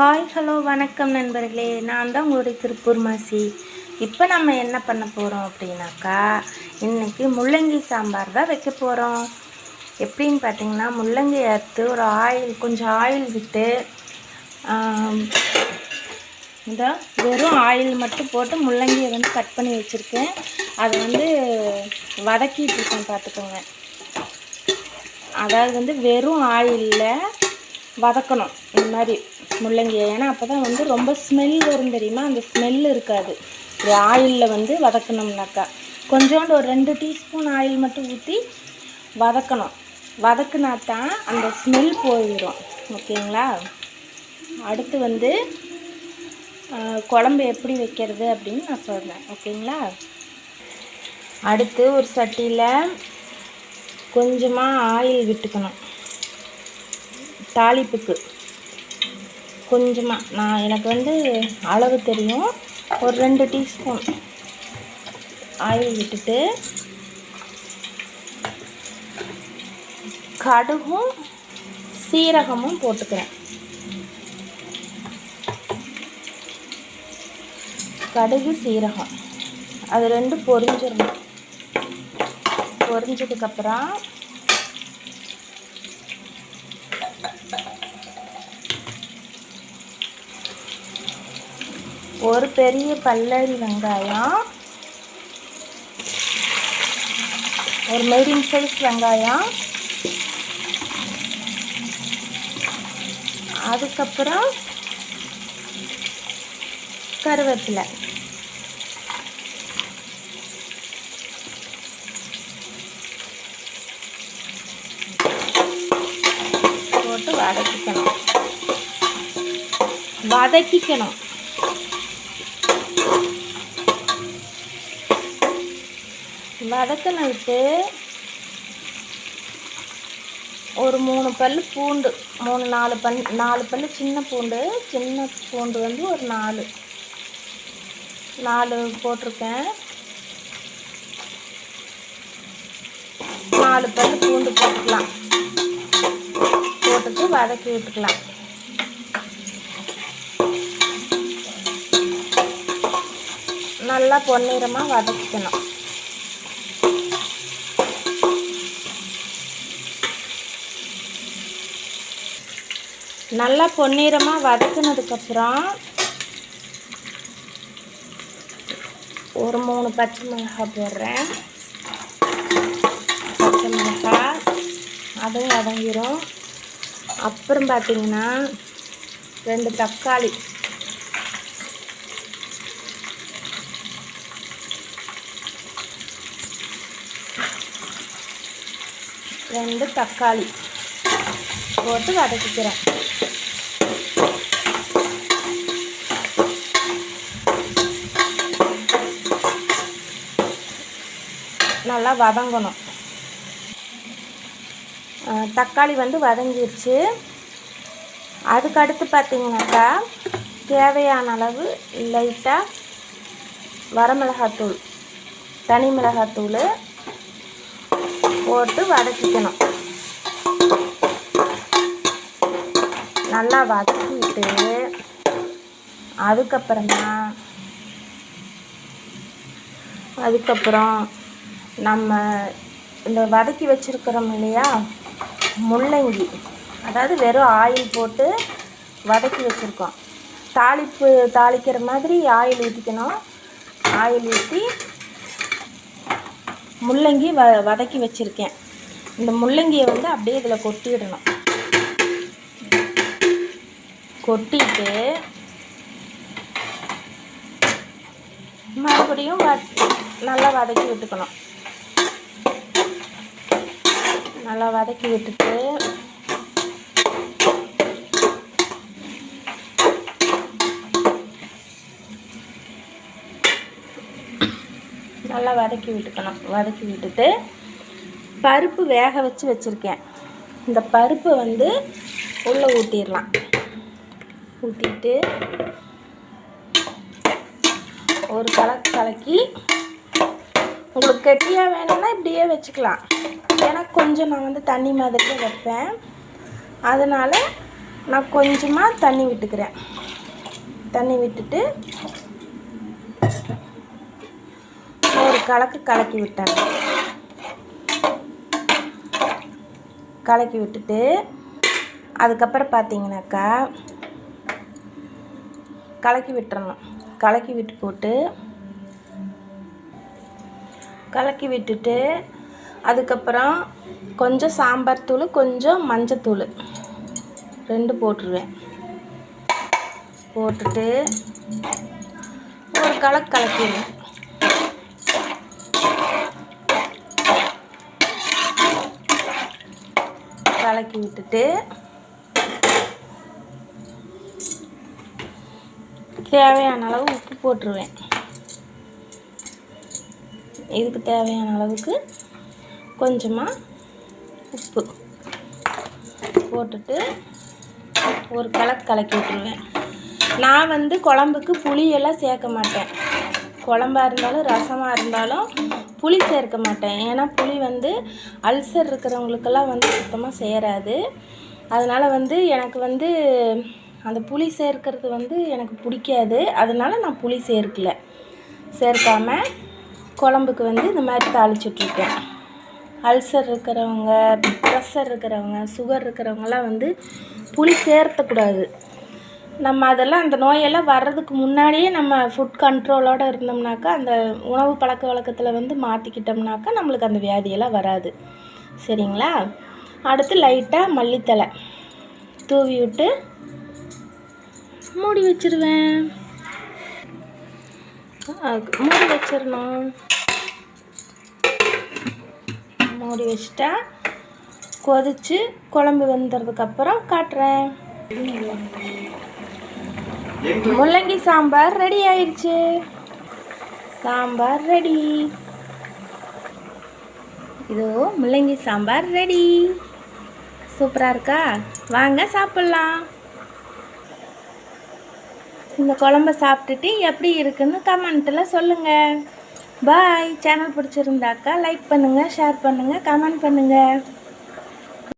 Hi hello வணக்கம் நண்பர்களே. நான் தான் உங்களுடைய திருப்பூர் மாசி. இப்போ நம்ம என்ன பண்ண போகிறோம் அப்படின்னாக்கா இன்றைக்கி முள்ளங்கி சாம்பார் தான் வைக்க போகிறோம் எப்படின்னு பார்த்தீங்கன்னா முள்ளங்கி அறுத்து ஒரு ஆயில் கொஞ்சம் ஆயில் விட்டு இதான் வெறும் ஆயில் மட்டும் போட்டு முள்ளங்கியை வந்து கட் பண்ணி வச்சுருக்கேன். அதை வந்து வதக்கிட்டு இருக்கேன் பார்த்துக்கோங்க அதாவது வந்து வெறும் ஆயிலில் வதக்கணும். இந்த மாதிரி முள்ளங்கியை. ஏன்னா அப்போ தான் வந்து ரொம்ப ஸ்மெல் வரும் தெரியுமா? அந்த ஸ்மெல் இருக்காது. இது ஆயிலில் வந்து வதக்கணும்னாக்கா. கொஞ்சோண்டு ஒரு ரெண்டு டீஸ்பூன் ஆயில் மட்டும் ஊற்றி வதக்கணும். வதக்குனா தான் அந்த ஸ்மெல் போயிடும் ஓகேங்களா? அடுத்து வந்து குழம்பு எப்படி வைக்கிறது அப்படின்னு நான் சொல்கிறேன் ஓகேங்களா? அடுத்து ஒரு சட்டியில் கொஞ்சமாக ஆயில் விட்டுக்கணும். தாளிப்புக்கு. கொஞ்சமாக நான் எனக்கு வந்து அளவு தெரியும். ஒரு ரெண்டு டீஸ்பூன் ஆயில் விட்டுட்டு கடுகும் சீரகமும் போட்டுக்கிறேன். கடுகு சீரகம். அது ரெண்டும் பொரிஞ்சிடணும் பொரிஞ்சதுக்கப்புறம் ஒரு பெரிய பல்லரி வெங்காயம். ஒரு மீடியம் சைஸ் வெங்காயம். அதுக்கப்புறம் கருவேப்பிலை. போட்டு வதக்கிக்கணும். வதக்கிக்கணும். வதக்கினதுக்கு ஒரு மூணு பல் பூண்டு மூணு நாலு பல் நாலு பல் சின்ன பூண்டு சின்ன பூண்டு வந்து ஒரு நாலு. நாலு போட்டிருக்கேன். நாலு பல் பூண்டு போட்டுக்கலாம். போட்டுட்டு வதக்கி விட்டுக்கலாம். நல்லா பொன்னிறமாக வதக்கிக்கணும். நல்லா பொன்னிறமாக வதக்குனதுக்கப்புறம் ஒரு மூணு பச்சை மிளகாய் போடுறேன். பச்சை மிளகாய் அதுவும் வதங்கிரும். அப்புறம் பார்த்தீங்கன்னா ரெண்டு தக்காளி. ரெண்டு தக்காளி. போட்டு வதக்கிக்கிறேன். நல்லா வதங்கணும். தக்காளி வந்து வதங்கிடுச்சு அதுக்கு அடுத்து பார்த்தீங்கன்னாக்கா தேவையான அளவு லைட்டாக வரமிளகாத்தூள் தனி மிளகாத்தூள் போட்டு வதக்கிக்கணும். நல்லா வதக்கிட்டு அதுக்கப்புறமா அதுக்கப்புறம் நம்ம இந்த வதக்கி வச்சுருக்கிறோம் இல்லையா முள்ளங்கி. அதாவது வெறும் ஆயில் போட்டு வதக்கி வச்சுருக்கோம். தாளிப்பு தாளிக்கிற மாதிரி ஆயில் ஊற்றிக்கணும் ஆயில் ஊற்றி முள்ளங்கி வ வதக்கி வச்சுருக்கேன். இந்த முள்ளங்கியை வந்து அப்படியே இதில் கொட்டிடணும். கொட்டிட்டு மறுபடியும் நல்லா வதக்கி விட்டுக்கணும். நல்லா வதக்கி விட்டுட்டு நல்லா வதக்கி விட்டுக்கணும். வதக்கி விட்டுட்டு பருப்பு வேக வச்சு வச்சுருக்கேன். இந்த பருப்பை வந்து உள்ளே ஊற்றிடலாம் ஊற்றிட்டு ஒரு கலக்கு கலக்கி உங்களுக்கு கெட்டியாக வேணும்னா இப்படியே வச்சுக்கலாம். ஏன்னா கொஞ்சம் நான் வந்து தண்ணி மாதிரி வைப்பேன். அதனால் நான் கொஞ்சமாக தண்ணி விட்டுக்கிறேன். தண்ணி விட்டுட்டு ஒரு கலக்கு கலக்கி விட்டேன். கலக்கி விட்டுட்டு அதுக்கப்புறம் பார்த்தீங்கன்னாக்கா கலக்கி விட்டுறணும். கலக்கி விட்டு போட்டு கலக்கி விட்டுட்டு அதுக்கப்புறம் கொஞ்சம் சாம்பார் தூள் கொஞ்சம் மஞ்சத்தூள் ரெண்டு போட்டுருவேன். போட்டுட்டு ஒரு கலக்கு கலக்கிடுவேன். கலக்கி விட்டுட்டு தேவையான அளவு உப்பு போட்டுருவேன். இதுக்கு தேவையான அளவுக்கு கொஞ்சமாக உப்பு போட்டுட்டு ஒரு கலக்கு கலக்கி விட்டுருவேன். நான் வந்து குழம்புக்கு புளியெல்லாம் சேர்க்க மாட்டேன். குழம்பா இருந்தாலும் ரசமாக இருந்தாலும் புளி சேர்க்க மாட்டேன். ஏன்னா புளி வந்து அல்சர் இருக்கிறவங்களுக்கெல்லாம் வந்து சுத்தமாக சேராது. அதனால் வந்து எனக்கு வந்து அந்த புளி சேர்க்கிறது வந்து எனக்கு பிடிக்காது. அதனால் நான் புளி சேர்க்கல. சேர்க்காமல் குழம்புக்கு வந்து இந்த மாதிரி தாளிச்சிட்ருக்கேன். அல்சர் இருக்கிறவங்க ப்ரெஷர் இருக்கிறவங்க சுகர் இருக்கிறவங்கலாம் வந்து புளி சேர்த்தக்கூடாது. நம்ம அதெல்லாம் அந்த நோயெல்லாம் வர்றதுக்கு முன்னாடியே நம்ம ஃபுட் கண்ட்ரோலோடு இருந்தோம்னாக்கா அந்த உணவு பழக்க வழக்கத்தில் வந்து மாற்றிக்கிட்டோம்னாக்கா நம்மளுக்கு அந்த வியாதியெல்லாம் வராது. சரிங்களா? அடுத்து லைட்டாக மல்லித்தலை தூவி விட்டு மூடி வச்சிருவேன். மூடி வச்சிடணும் மூடி வச்சிட்டா கொதிச்சு குழம்பு வெந்ததுக்கப்புறம் காட்டுறேன். முள்ளங்கி சாம்பார் ரெடி ஆயிடுச்சு. சாம்பார் ரெடி. இதோ முள்ளங்கி சாம்பார் ரெடி. சூப்பராக இருக்கா? வாங்க சாப்பிட்லாம். இந்த குழம்ப சாப்பிட்டுட்டு எப்படி இருக்குன்னு கமெண்ட்டில் சொல்லுங்கள் பாய் சேனல் பிடிச்சிருந்தாக்கா லைக் பண்ணுங்கள் ஷேர் பண்ணுங்கள் கமெண்ட் பண்ணுங்கள்